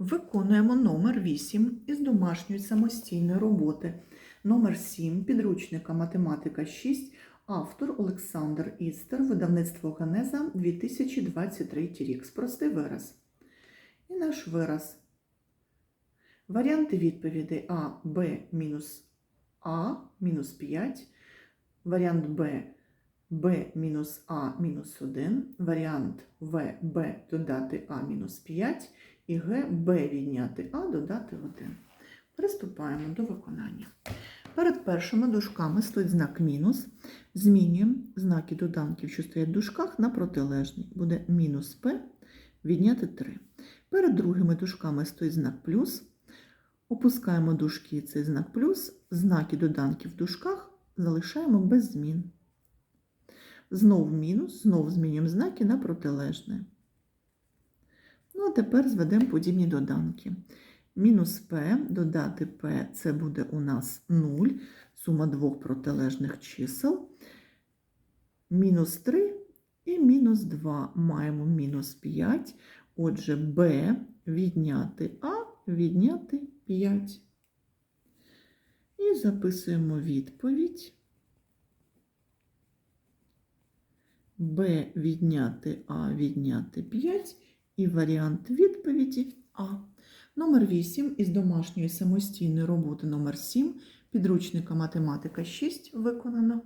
Виконуємо номер 8 із домашньої самостійної роботи. Номер 7 підручника математика 6, автор Олександр Істер, видавництво Генеза 2023 рік. Спростий вираз. І наш вираз. Варіанти відповідей А, Б мінус А мінус 5, варіант Б b мінус А мінус 1, варіант В, Б додати А мінус 5 і Г, Б відняти А додати 1. Приступаємо до виконання. Перед першими дужками стоїть знак мінус. Змінюємо знаки доданків, що стоять в дужках, на протилежні. Буде мінус П відняти 3. Перед другими дужками стоїть знак плюс. Опускаємо дужки цей знак плюс, знаки доданків в дужках залишаємо без змін. Знов мінус, знов змінюємо знаки на протилежне. Ну, а тепер зведемо подібні доданки. Мінус p додати p це буде у нас 0, сума двох протилежних чисел. Мінус 3 і мінус 2 маємо мінус 5. Отже, b відняти а відняти 5. І записуємо відповідь. B відняти а відняти 5 і варіант відповіді А. Номер 8 із домашньої самостійної роботи номер 7 підручника математика 6 виконано.